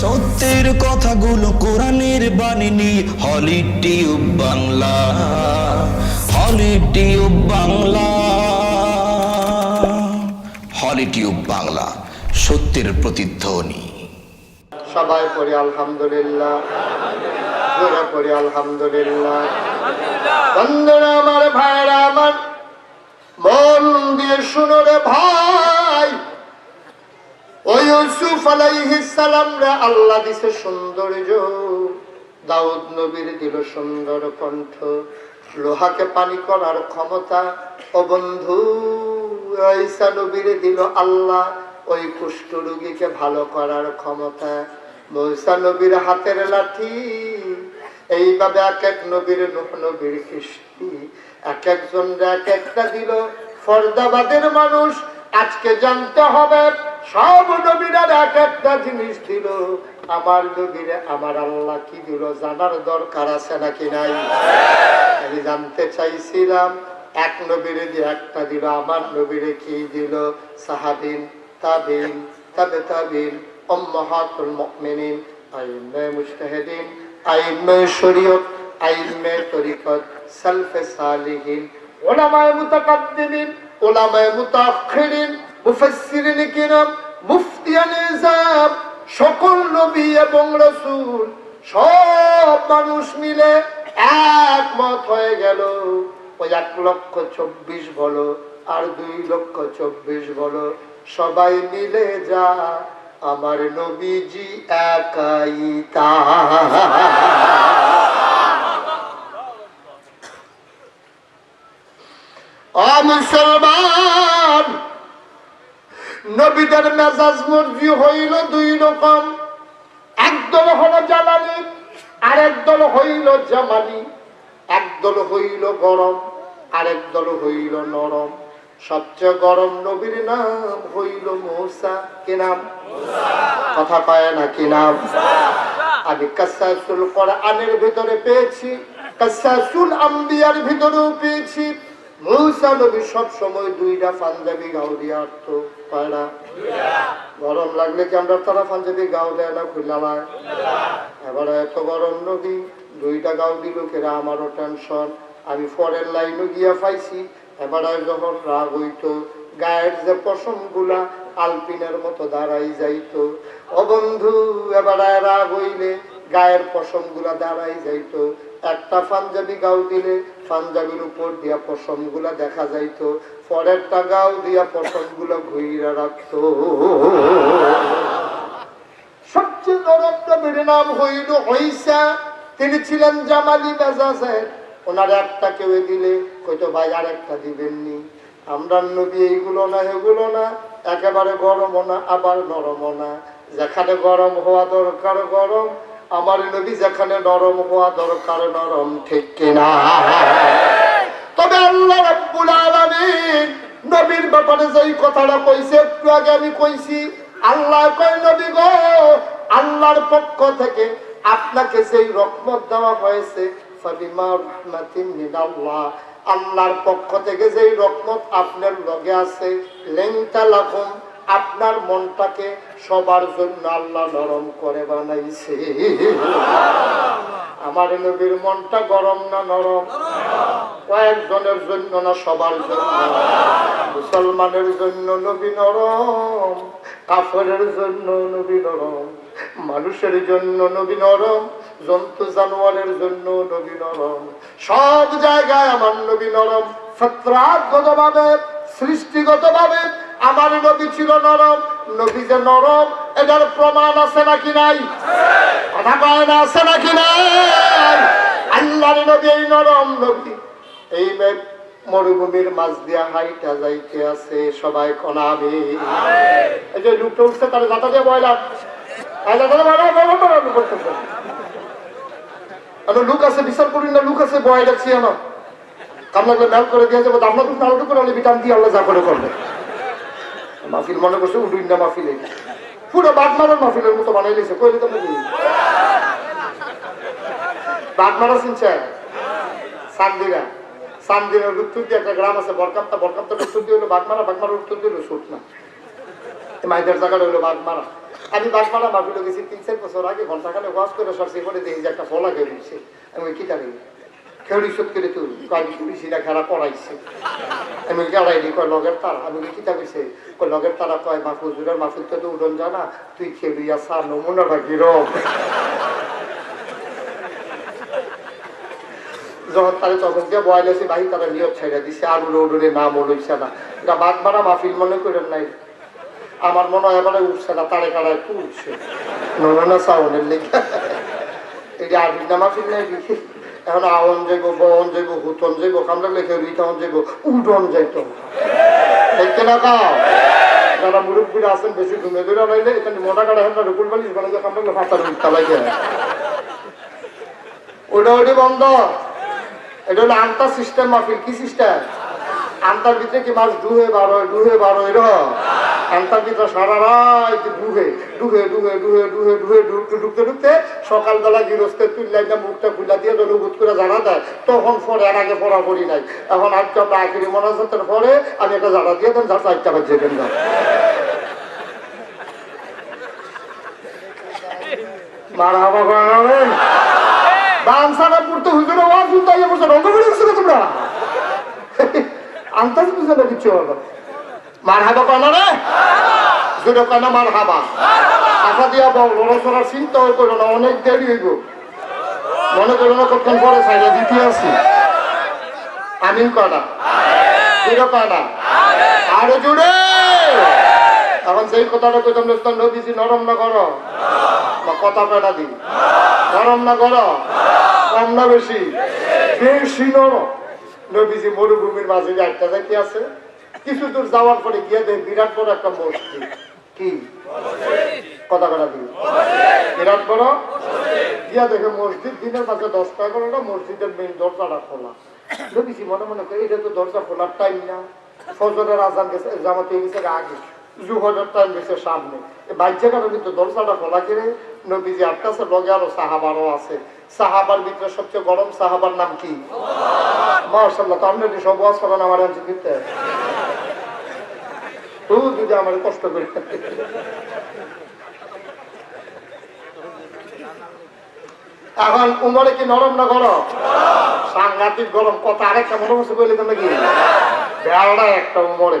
সত্যের কথাগুলো কোরআনের বাণী নিয়ে holy tube Bangla. Holy tube Bangla. Holy tube Bangla. সত্যের প্রতিধ্বনি। সবাই পড়ি আলহামদুলিল্লাহ। জোরে পড়ি আলহামদুলিল্লাহ। বন্ধুরা আমার ভাইরা আমার, মন দিয়ে শুনো ভাই। ইউসুফ আলাইহিস সালাম আল্লাহ দিছে সৌন্দর্য। দাউদ নবীর দিল সুন্দর কণ্ঠ। লোহাকে পানি করার ক্ষমতা। ও বন্ধু, ঈসা নবীর দিল আল্লাহ ওই কুষ্ঠ রোগীকে ভালো করার ক্ষমতা। মৌসা নবীর হাতের লাঠি, এইভাবে এক এক নবীর নুহ নবীর কৃষ্টি এক একজন এক একটা দিল, ফরদাবাদের মানুষ, আজকে জানতে হবে সব নবীরা এক একটা জিনিস ছিল। আমার নবীরে আমার আল্লাহ কি দিল জানার দরকার আছে নাকি নাই? আমি জানতে চাইছিলাম, এক নবীরে যে একটা দিল, আমার নবীরে কি দিল? সাহাবিন, তাবিন, তাবে তাবিন, উম্মাহাতুল মুমিনিন আইমে মুজতাহিদিন আইমে শরীয়ত আইমে তরিকত, সালফে সালিহিন ওলামায়ে মুতাকাদ্দিমিন ওলামায়ে মুতাআখিরিন মুফাসসিরিন কিরাম মুফতিয়ান ইজাম সকল নবী এবং রাসূল, সব মানুষ মিলে একমত হয়ে গেল। ওই এক লক্ষ চব্বিশ বলো, আর দুই লক্ষ চব্বিশ বলো, সবাই মিলে যা, আমার নবীজি একাই তা। নবীদের মেজাজ মর্জি হইল দুই রকম। একদল হল জ্বালানি আর একদল হইল জামানি। একদল হইল গরম আরেক দল হইল নরম। সবচেয়ে গরম নবীর নাম হইল মৌসা। কি নাম? কথা পায় না কি নাম? আমি কাসাসুল কোরআনের ভিতরে পেয়েছি কাসাসুল আম্বিয়ার ভিতরেও পেয়েছি। মৌসা নবী সব সময় দুইটা পাঞ্জাবি গাও দিয়ে আর্থ কয়না গরম লাগলে কি আমরা তারা পাঞ্জাবি গাও দেয় না খুললামায় এবারে এত গরম নদী দুইটা গাও দিল কেরা, আমারও টেনশন আমি পরের লাইনও গিয়া পাইছি, এবারে যখন রাগ হইতো, গায়ের যে পশমগুলা আলপিনের মতো দাঁড়াই যাইতো। ও বন্ধু, এবারে রাগ হইলে গায়ের পশমগুলা দাঁড়াই যাইতো। একটা পাঞ্জাবি গাও দিলে পাঞ্জাবির উপর দিয়া পশমগুলা দেখা যাইতো, পরেরটা গাও দিয়া পশমগুলা ঘুইরা রাখতো। সবচেয়ে নাম হইল হইসা তিনি ছিলেন জামালি মেজাজের। ওনার একটা কেউ দিলে, কইতো, ভাই আর একটা দিবেননি। আমরা নবী এইগুলো না এগুলো না, একেবারে গরমও না, আবার নরমও না। যেখানে গরম হওয়া দরকার, গরম। আমার নবী যেখানে নরম হওয়া দরকার, নরম ঠিক কিনা? তবে আল্লাহ রাব্বুল আলামিন নবীর ব্যাপারে যেই কথাটা কইছে, একটু আগে আমি কইছি, আল্লাহ কয়, নবী গো, আল্লাহর পক্ষ থেকে আপনাকে যেই রহমত দেওয়া হয়েছে আল্লাহর পক্ষ থেকে যেই রহমত আপনার লগে আছে লেংটা লাখুম আপনার মনটাকে সবার জন্য আল্লাহ নরম করে বানাইছে। আমার নবীর মনটা গরম না নরম? কয়েকজনের জন্য না সবার জন্য? মুসলমানের জন্য নবী নরম, কাফরের জন্য নবী নরম, মানুষের জন্য নবী নরম, জন্তু জানোয়ারের জন্য নবী নরম। সব জায়গায় আমার নবী নরম। সত্রাগত ভাবে সৃষ্টিগত ভাবে আমার নবী ছিল নরম, নবী যে নরম, এটার প্রমাণ আছে নাকি নাই? কথা কয় না, আছে নাকি নাই? আল্লাহর নবী এই নরম নবী। এই মরুভূমির মাঝ দিয়া হাইটা যাইতে আছে, সবাই কনাবে এই যে লুকটা উঠছে, তার যাতা দিয়ে বয়লা লুক আছে, বিচার করি না, লুক আছে, বয় যাচ্ছি আমার কাম লাগলে ম্যাল করে দিয়ে যাব কিন্তু আলোটা করে বিটান দিয়ে আল্লাহ যা করে করবে। মাহফিল মনে করছে উডুইন না মাহফিলে। পুরো বাগমারার মাহফিলের মতো বানাই লেছে কইলে তো নাকি বাগমারা শুনছে সান্দিরা। সান্দিরার উত্তর দিয়ে একটা গ্রাম আছে, বরকাপ্তা। বরকাপ্তার উত্তর দিয়ে হলো বাগমারা বাগমারার উত্তর দিয়ে হলো সুটনা মাইদের জায়গাটা হলো বাগমারা আমি বাগমারা মাহফিলে গেছি তিন চার বছর আগে ঘন্টাখানে ওয়াশ করে সরষে করে দেখি যে একটা ফলা দিচ্ছে আমি কি জানি খেউরি শোধ করে খেলা পড়াইছে। আমি কয়, লগের তারা। আমি কিতা কইছে? কয়, লগের তারা কয় মা হুজুরের মাহফিল তো উড়ন জানা তুই খেবি আসা নমুনা রাখি রব। যখন তখন দিয়ে বয়াল আছে ভাই, তারা নিয়ত ছেড়ে দিছে, আর উড়ে উড়ে নাম লইছে না। এটা বাঘ মারা মাহফিল মনে করেন নাই? আমার মনে হয় এবারে উঠছে না, তারে একটু উঠছে নমুনা সাউনের লেগে। যে আবির নামা ফিল নাই এখন আওয়ান যাইব বন যাইব হুতন যাইব কামড়া লেখে, রিটাউন যাইব উডন যাইত দেখতে না কাও? যারা মুরব্বীরা আছেন, বেশি ঘুমে ধরে লাইলে এখানে মোটা কাটা হেন রুকুল বালিশ বানাইলে কামড়া ফাঁসার উঠতা লাগে ওটা ওটি বন্ধ। এটা হলো আন্তার সিস্টেম মাফিল কি সিস্টেম? আন্তার ভিতরে কি মাছ ডুহে বারো ডুহে বারো এর ভিতরে সারা রাত ডুহে ডুহে ডুহে ডুহে ডুহে ডুহে ঢুকতে ঢুকতে ঢুকতে সকালবেলা গৃহস্থে তুললাই না মুখটা খুলা দিয়ে অনুভূত করে জানা দেয়। তখন পরে আর আগে পড়া পড়ি নাই। এখন আজকে আমরা আখিরি মনাজাতের পরে আমি একটা জানা দিয়ে দেন যার চারটা বাজে দেন না মারা হবা? করেন সারা পড়তে হুজুরে ওয়াজ শুনতে আইয়া বসে রঙ্গ না কিছু হলো মার হাবা কয় না রে? জুড়ে কয় না মার হাবা টাকা দিয়া বল লড়াচড়ার চিন্তা করো না অনেক দেরি হইব। মনে করো না কতক্ষণ পরে সাইডে দিতে আছি আমিন কয়না জুড়ে কয়না আরও জুড়ে এখন সেই কথাটা কইতাম দোস্ত নবীজি নরম না করো বা কথা কয়না দি? নরম না করো কম না বেশি? বেশি। নরম। নবীজি মরুভূমির মাঝে একটা জাতি আছে কিছু দূর যাওয়ার পরে গিয়ে দেখ, বিরাট বড় একটা মসজিদ। কি? কথা কথা দিই বিরাট বড়? গিয়া দেখে মসজিদ, দিনের মাঝে দশটা এগারোটা, মসজিদের মেইন দরজাটা খোলা। মনে মনে করে, এটা তো দরজা খোলার টাইম না। ফজরের আজান গেছে জামাতে গেছে আগে। জুহরের টাইম গেছে সামনে। কিন্তু দরজাটা খোলা করে? নবীজি আটকাছে লগে আরও সাহাবারও আছে। সাহাবার ভিতরে সবচেয়ে গরম সাহাবার নাম কি? মার্শাল্লাহ তো একটু সব আমার ও, যদি আমার কষ্ট করে। এখন উমরে কি নরম না গরম? সাংঘাতিক গরম। কথা আরেকটা মনে বসে বলে তো বেড়া একটা উমরে।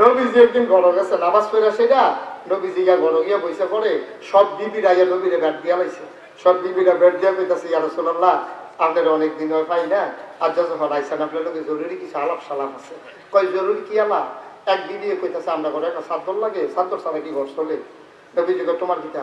নবীজি একদিন ঘর গেছে, নামাজ পড়া সেটা নবীজি গিয়া সব বিবিরা ইয়া নবীরে ব্যাট দিয়া লাইছে। সব বিবিরা ব্যাট দিয়া কইতাছে, ইয়া রাসূলুল্লাহ আপনার অনেক দিন হয় পাই না, আর যখন আইসেন আপনার জরুরি কিছু আলাপ সালাপ আছে। কয়, জরুরি কি আলাপ? এক বিদিয়ে কইতাছে আমরা করে একটা সাদ্দর লাগে সাদ্দর ছাড়া কি ঘর চলে? নবীজি কয়, তোমার কিটা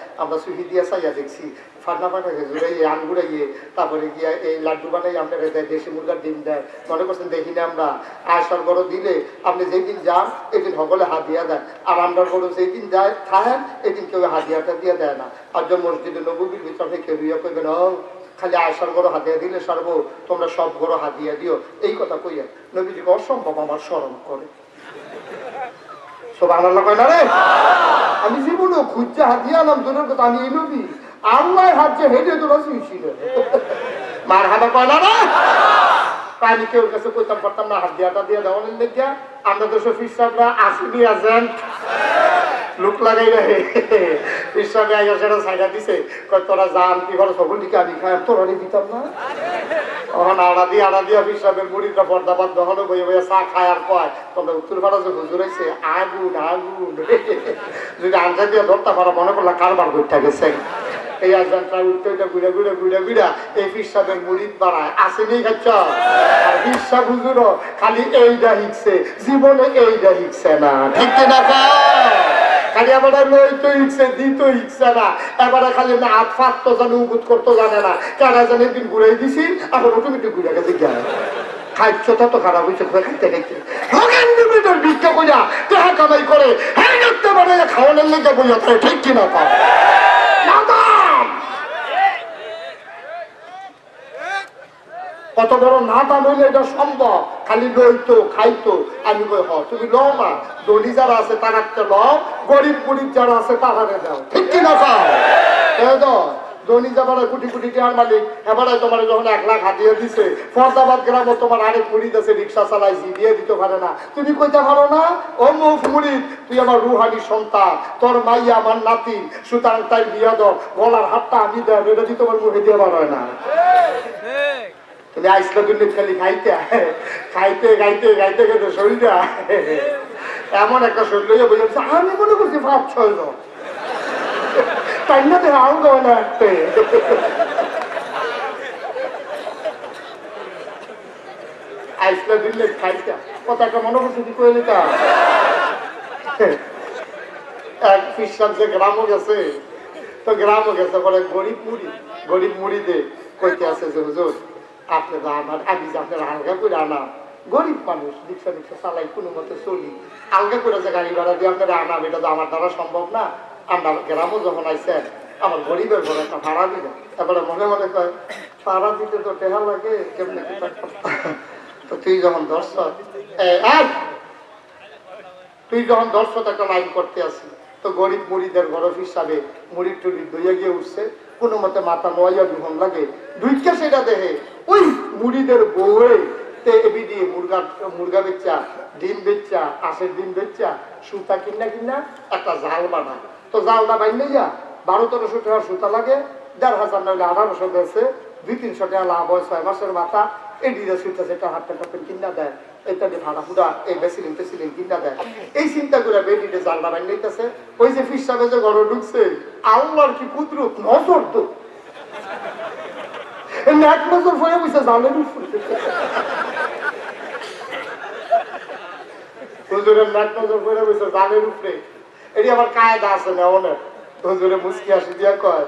আমরা সুহি দিয়া চাইয়া দেখছি। ফাটনা ফাটাকে জুড়াইয়ে আঙ্গুরাইয়ে তারপরে গিয়া এই লাড্ডু বানাই আপনার দেয়, দেশি মুরগার ডিম দেয়। মনে করছেন দেখি না আমরা? আয়সার বড় দিলে আপনি যেই দিন যান এই দিন সকলে হাত দিয়া দেন। আর আমরা বড় যেই দিন যায় থাকেন এই দিন কেউ হাদিয়াটা দিয়ে দেয় না। আর যে মসজিদে নবীর ভিতরে কেউ ইয়ে করবেন ও খালি আয়সার গরো হাতিয়া দিলে সর্ব, তোমরা সব গরো হাতিয়া দিও। এই কথা কইয়া নবীজিকে অসম্ভব আমার স্মরণ করে। সব আল্লাহ কয় না রে? আমি জীবনে খুঁজছে হাতিয়া আনাম দূরের কথা, আমি এই নবী আল্লাহ হাত যে হেঁটে তোরা ছিল মার হাতে কয়, না আমি কেউ কাছে কইতাম পারতাম না, হাত দিয়াটা দিয়ে দেওয়ানের লেগিয়া আমরা তো সব ফিসাবরা আসিনি আছেন লোক লাগাই রে। ফিসাবে আগে সেটা সাইডা দিছে। কয়, তোরা যান, কি করে সকল দিকে আমি খাই তোরা দিতাম না? তখন আড়া দিয়ে আড়া দিয়ে ফিসাবের মুড়িটা পর্দাবাদ দহনো বইয়ে বইয়ে চা খায় আর কয়। তবে উত্তর যে হুজুর হয়েছে আগুন আগুন। যদি আনজা দিয়ে ধরতে পারো, মনে করলে কারবার করতে গেছে। এই আজানটা উঠতে উঠে ঘুরে ঘুরে ঘুরে ঘুরে এই ফিসাবের মুড়িদ বাড়ায় আসেনি, খাচ্ছ? আর ফিসা হুজুরও খালি এইটা হিকছে, জীবনে এইটা হিকছে না। ঠিক কিনা খালি আবার লইতো ইচ্ছে, দিত ইচ্ছে না। এবারে খালি না, হাত ফাট তো জানে, উগুত করতে জানে না। কারা জানে দিন ঘুরাই দিছি আবার অটোমেটিক ঘুরে গেছে কিনা পাও কত বড় না দাম হইলে এটা সম্ভব? খালি লইতো খাইতো, আমি কই, হ, তুমি লও মা, ধনী যারা আছে তার একটা লও, গরিব গরিব যারা আছে তারারে দাও। ঠিক কি না পাও ধনী যাবার কোটি কোটি টাকার মালিক, এবারে তোমার যখন এক লাখ হাতিয়ে দিছে, ফরদাবাদ গ্রামে তোমার আরেক মুড়িদ আছে রিক্সা চালাইছি দিয়ে দিতে পারে না। তুমি কইতে পারো না? ও মুখ মুড়িদ, তুই আমার রুহানি সন্তান, তোর মাইয়া আমার নাতি, সুতরাং তাই বিয়া গলার হাতটা আমি দেয় এটা দিতে মুখে দিয়ে পারো না। তুমি আইসলো কিন্তু খালি খাইতে। খাইতে গাইতে গাইতে গাইতে শরীরটা এমন একটা শরীর লইয়া বলেছে আমি মনে করছি ভাব ছয় তাই না আউ খাইতে। মনে করছি, কি কইলি তা? এক যে গ্রামও গেছে, তো গ্রামও গেছে পরে গরিব মুড়ি, গরিব মুড়িতে কইতে আছে যে, হুজুর আপনি আমার আমি আপনার করে আনা গরিব মানুষ রিক্সা রিক্সা চালাই কোনো মতে চলি আলগা করে যে গাড়ি ভাড়া দিয়ে আপনারা আনাম এটা তো আমার দ্বারা সম্ভব না আমরা গ্রামও যখন আইসেন আমার গরিবের ঘরে একটা ভাড়া দিবেন তারপরে মনে মনে কয় ভাড়া দিতে তো টেহা লাগে কেমনে তো তুই যখন দর্শ তুই যখন দর্শক একটা লাইন করতে আসি তো গরিব মুড়িদের গরফ হিসাবে মুড়ি টুড়ি দইয়া গিয়ে উঠছে কোনো মতে মাথা মোয়া বিহন লাগে। দুইটা সেটা দেহে। ওই মুড়িদের বউয়ে তে এবি দিয়ে মুরগা মুরগা বেচা ডিম বেচা আশের ডিম বেচা সুতা কিনা কিনা একটা জাল বানায়। তো জালটা বাইনে বারো তেরোশো টাকা সুতা লাগে। দেড় হাজার নইলে আঠারোশো বেছে দুই তিনশো টাকা লাভ হয় ছয় মাসের মাথা। এই ডিজে সুতা সেটা হাত টাকা কিনা দেয়। ভাড়া ফুটা এই বেসিলিন টেসিলিন কিনা দেয়। এই চিন্তা করে বেডিতে জানলা বাইন ওই যে ফিস সাহেব, যে ঘরে ঢুকছে কি কুদরত, নজর তো। এক জালের উপরে হুজুরের নাক নজর বসে জালের উপরে এটি আমার কায়দা আছে না অনেক হুজুরে মুসকি আসি দিয়া কয়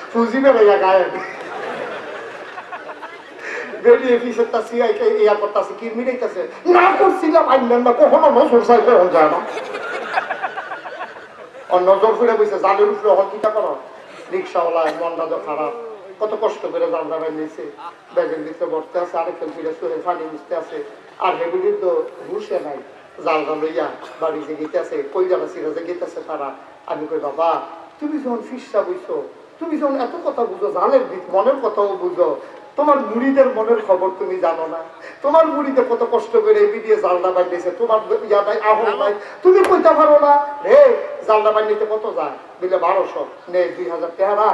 ফুজিবে ভাইয়া গায়ে বেরিয়ে ফিসের তা সিআই ইয়া করতেছে কি মিলাইতেছে না করছিলাম আইন না কখনো নজর চাই কখন যায় না আর নজর ফিরে বসে জালের উপরে হল করো রিক্সাওয়ালা মনটা তো খারাপ কত কষ্ট করে জানলা বাই নিয়েছে ব্যাগের ভিতরে বসতে আছে আরেকজন ফিরে শুয়ে পানি মিশতে আছে আর হেগুলির তো হুশে নাই জালটা লইয়া বাড়ি যে গেতে আছে কই যাবে সিরাজে গেতেছে তারা আমি কই বাবা তুমি যখন ফিসা বুঝছ তুমি যখন এত কথা বুঝো জালের ভিত মনের কথাও বুঝো তোমার মুড়িদের মনের খবর তুমি জানো না। তোমার মুড়িতে কত কষ্ট করে বিডিয়ে জালনা বানিয়েছে তোমার ইয়া নাই আহ নাই তুমি কইতে পারো না? রে জালনা বানিয়েতে কত যায়? বুঝলে বারোশো নে দুই হাজার টেহারা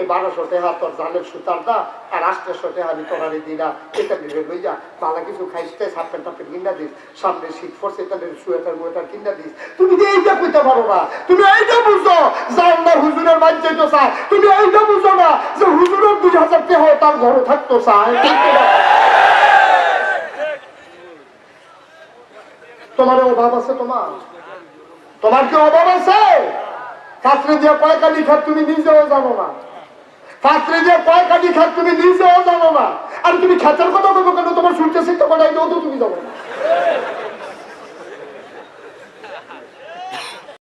এই বারোশো টেহা তোর জালের সুতার দা, আর আষ্টশো টেহা আমি তোরারে দিলা এটা দিলে লইয়া পালা কিছু খাইতে সাপেন টাপেন কিনা দিস, সামনে শীত পড়ছে, এটা সোয়েটার মোয়েটার কিনা দিস। তুমি যে এইটা কইতে পারো না, তুমি এইটা বুঝো জানলা হুজুরের বাচ্চা তো চায় তুমি এইটা বুঝো না যে হুজুরের দুই হাজার টেহা তার ঘরে থাকতো চায় তোমার অভাব আছে তোমার? তোমার কি অভাব আছে? কাতরে দিয়ে পয়কা লিখা তুমি নিজেও জানো না। কাতরে কয় কাজি খাত তুমি নিজেও জানো না। আর তুমি খ্যাতের কথা বলব কেন? তোমার সূর্যের শিখতে কটাই তো তুমি জানো না।